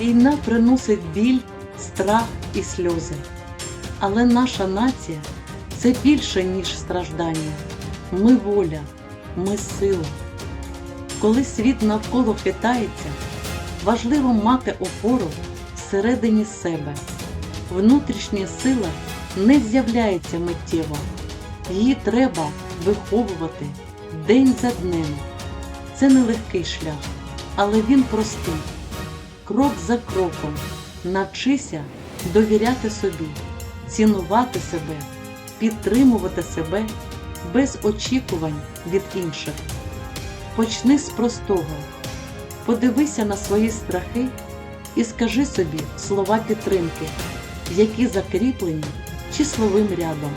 Війна приносить біль, страх і сльози. Але наша нація це більше, ніж страждання. Ми воля, ми сила. Коли світ навколо хитається, важливо мати опору всередині себе. Внутрішня сила не з'являється миттєво. Її треба виховувати день за днем. Це нелегкий шлях, але він простий. Крок за кроком навчися довіряти собі, цінувати себе, підтримувати себе без очікувань від інших. Почни з простого. Подивися на свої страхи і скажи собі слова підтримки, які закріплені числовим рядом.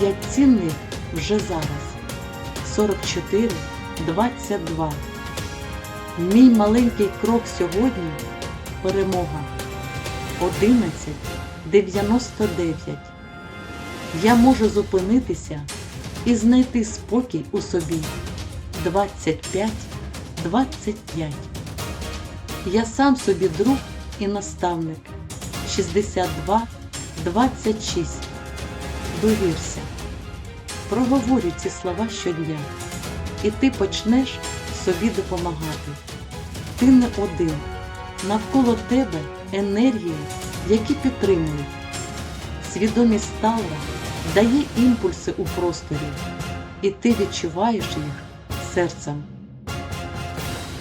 Я цінний вже зараз. 44, 22. Мій маленький крок сьогодні перемога. 11, 99. Я можу зупинитися і знайти спокій у собі. 25, 25. Я сам собі друг і наставник. 62, 26. Довірся. Проговорюй ці слова щодня, і ти почнеш собі допомагати. Ти не один. Навколо тебе енергії, які підтримують. Свідомість Таура дає імпульси у просторі, і ти відчуваєш їх серцем.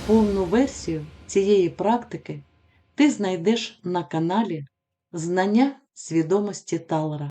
Повну версію цієї практики ти знайдеш на каналі Знання свідомості Талера.